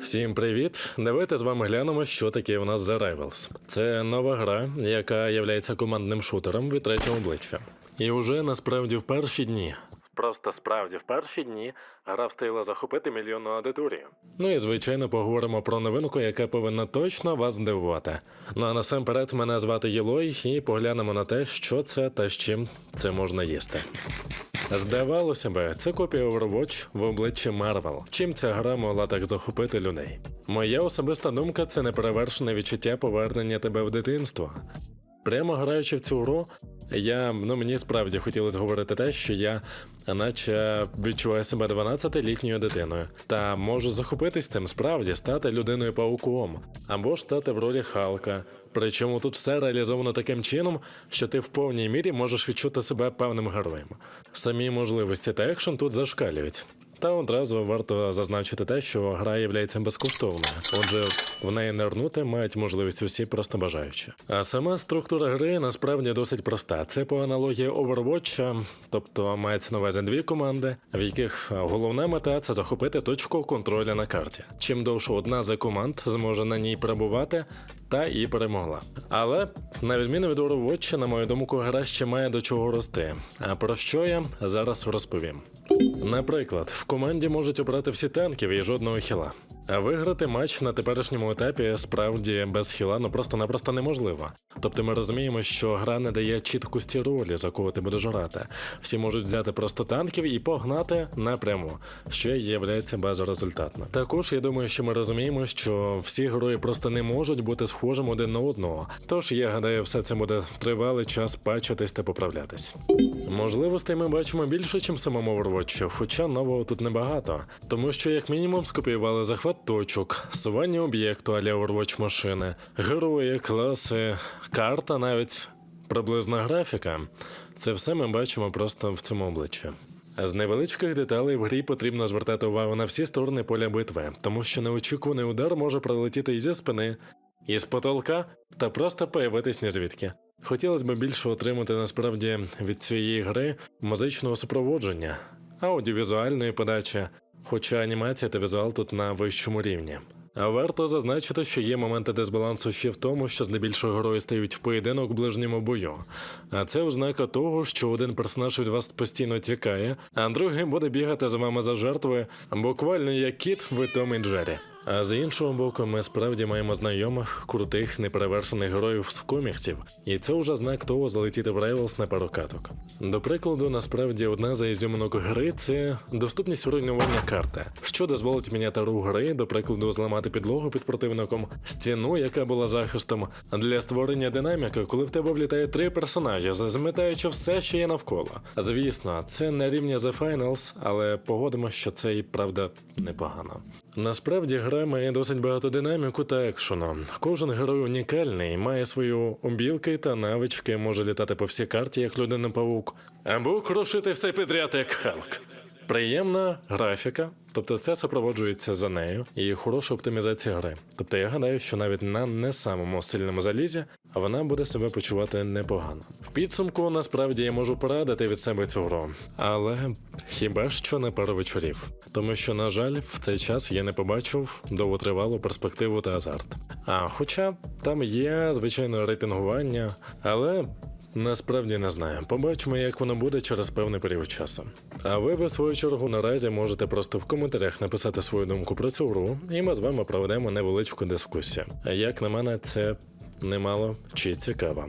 Всім привіт! Давайте з вами глянемо, що таке у нас The Rivals. Це нова гра, яка є командним шутером від третього обличчя. І вже насправді в перші дні. Просто справді в перші дні гра встигла захопити мільйонну аудиторію. Ну і звичайно поговоримо про новинку, яка повинна точно вас здивувати. Ну а насамперед мене звати Єлой, і поглянемо на те, що це та з чим це можна їсти. Здавалося би, це копія Overwatch в обличчі Marvel. Чим ця гра могла так захопити людей? Моя особиста думка це неперевершене відчуття повернення тебе в дитинство. Прямо граючи в цю гру, я ну мені справді хотілося говорити те, що я наче відчуваю себе 12-літньою дитиною, та можу захопитись цим справді, стати людиною пауком або ж стати в ролі Халка. Причому тут все реалізовано таким чином, що ти в повній мірі можеш відчути себе певним героєм. Самі можливості та екшен тут зашкалюють. Та одразу варто зазначити те, що гра є безкоштовною, отже, в неї нирнути мають можливість усі просто бажаючі. А сама структура гри насправді досить проста. Це по аналогії Overwatch, тобто мається на увазі дві команди, в яких головна мета це захопити точку контролю на карті. Чим довше одна з команд зможе на ній перебувати, та і перемогла. Але на відміну від Overwatch, на мою думку, гра ще має до чого рости. А про що я зараз розповім. Наприклад, в команді можуть обрати всі танків і жодного хіла. А виграти матч на теперішньому етапі справді без хіла ну просто-напросто неможливо. Тобто ми розуміємо, що гра не дає чіткості ролі, за кого ти будеш грати. Всі можуть взяти просто танків і погнати напряму, що є безрезультатно. Також я думаю, що ми розуміємо, що всі герої просто не можуть бути схожим один на одного. Тож я гадаю, все це буде тривалий час пачуватись та поправлятись. Можливостей ми бачимо більше, ніж самому Overwatch, хоча нового тут небагато, тому що як мінімум скопіювали захват точок, сування об'єкту аля Overwatch машини, герої, класи, карта навіть приблизна графіка. Це все ми бачимо просто в цьому обличчі. З невеличких деталей в грі потрібно звертати увагу на всі сторони поля битви, тому що неочікуваний удар може прилетіти і зі спини, і з потолка, та просто появитись незвідки. Хотілося б більше отримати насправді від цієї гри музичного супроводження, аудіовізуальної подачі, хоча анімація та візуал тут на вищому рівні. А варто зазначити, що є моменти дисбалансу ще в тому, що здебільшого герої стають в поєдинок в ближньому бою. А це ознака того, що один персонаж від вас постійно тікає, а другий буде бігати з вами за жертвою, буквально як кіт в Том і Джері. А з іншого боку, ми справді маємо знайомих, крутих, неперевершених героїв з коміксів, і це вже знак того залетіти в Rivals на пару каток. До прикладу, насправді одна за ізюминок гри це доступність руйнування карти, що дозволить міняти рух гри, до прикладу, зламати підлогу під противником, стіну, яка була захистом, для створення динаміки, коли в тебе влітає три персонажі, зметаючи все, що є навколо. Звісно, це не рівня The Finals, але погодимо, що це і правда непогано. Насправді гра має досить багато динаміку та екшону. Кожен герой унікальний, має свою обілки та навички, може літати по всій карті, як людина павук, або крушити все підряд, як Халк. Приємна графіка, тобто це супроводжується за нею, і хороша оптимізація гри. Тобто я гадаю, що навіть на не самому сильному залізі вона буде себе почувати непогано. В підсумку насправді я можу порадити від себе цю гру, але хіба що на пару вечорів, тому що, на жаль, в цей час я не побачив довготривалу перспективу та азарт. А хоча там є звичайно рейтингування, але Насправді не знаю. Побачимо, як воно буде через певний період часу. А ви, в свою чергу, наразі можете просто в коментарях написати свою думку про цю гру, і ми з вами проведемо невеличку дискусію. Як на мене, це немало чи цікаво.